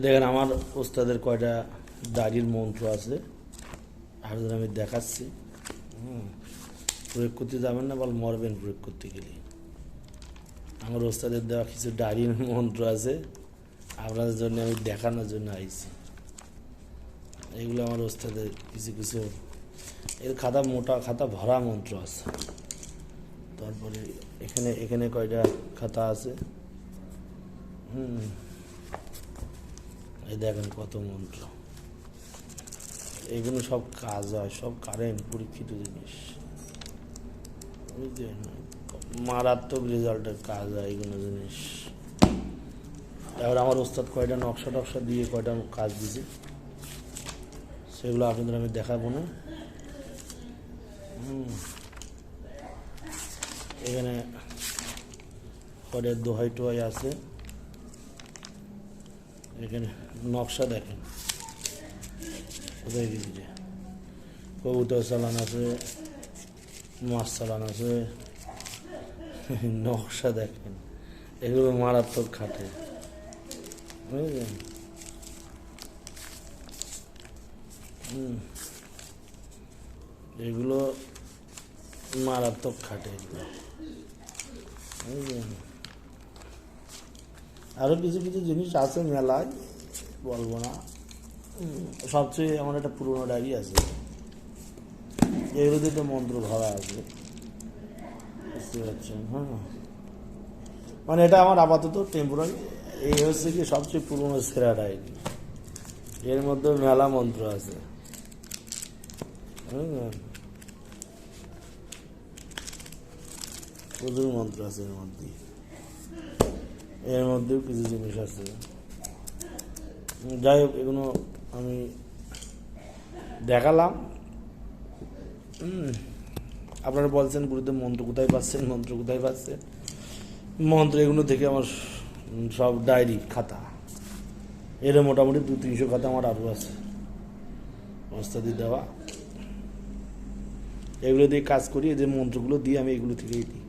দেখেন আমার ওস্তাদের কয়টা দাড়ির মন্ত্র আছে। আপনাদের আমি দেখাচ্ছি। প্রয়োগ করতে যাবেন না বল মরবেন প্রয়োগ করতে গেলে। আমার ওস্তাদের দেওয়া কিছু ডায়েরির মন্ত্র আছে। আপনাদের জন্য, আমি দেখানোর জন্য আইছি। এগুলো আমার ওস্তাদের কিছু কিছু, এর খাতা মোটা, খাতা ভরা মন্ত্র আছে। তারপরে এখানে এখানে কয়টা খাতা আছে? হুম এই দেখেন কত মন্ত্র। এগুলো সব কাজ হয়, সব কারেন্ট পরীক্ষিত জিনিস। মারাত্মক রেজাল্টের কাজ হয় এগুলো জিনিস। এবার আমার ওস্তাদ কয়টা নকশা টকশা দিয়ে কয়টা কাজ দিছে সেগুলো আপনাদের আমি দেখাবো না। এখানে কয়টা দোহাই টোহাই আছে। এখানে নকশা দেখেন। গেছি কবুতর চালান আছে, মাছ চালান আছে। নকশা দেখেন। এগুলো মারাত্মক খাটে। বুঝলেন? এগুলো মারাত্মক খাটে এগুলো। বুঝলেন? আরও কিছু কিছু জিনিস আছে মেলায়, বলব না। সবচেয়ে আমার একটা পুরোনো ডায়েরি আছে। এগুলোতে তো মন্ত্র ভরা আছে। বুঝতে পারছেন? হ্যাঁ। মানে এটা আমার আপাতত টেম্পোরারি এই হচ্ছে কি সবচেয়ে পুরোনো সেরা ডায়েরি। এর মধ্যে মেলা মন্ত্র আছে। বুঝলেন? প্রচুর মন্ত্র আছে এর মধ্যে। এর মধ্যেও কিছু জিনিস আছে। যাই হোক এগুলো আমি দেখালাম। আপনারা বলছেন গুরুদেব মন্ত্র কোথায় পাচ্ছেন, মন্ত্র কোথায় পাচ্ছেন? মন্ত্র এগুলো থেকে আমার সব ডায়েরি খাতা। এর মোটামুটি দু তিনশো খাতা আমার আরও আছে। ওস্তাদি দেওয়া। এগুলো দিয়ে কাজ করি যে মন্ত্রগুলো দিয়ে আমি এগুলো থেকেই দিই।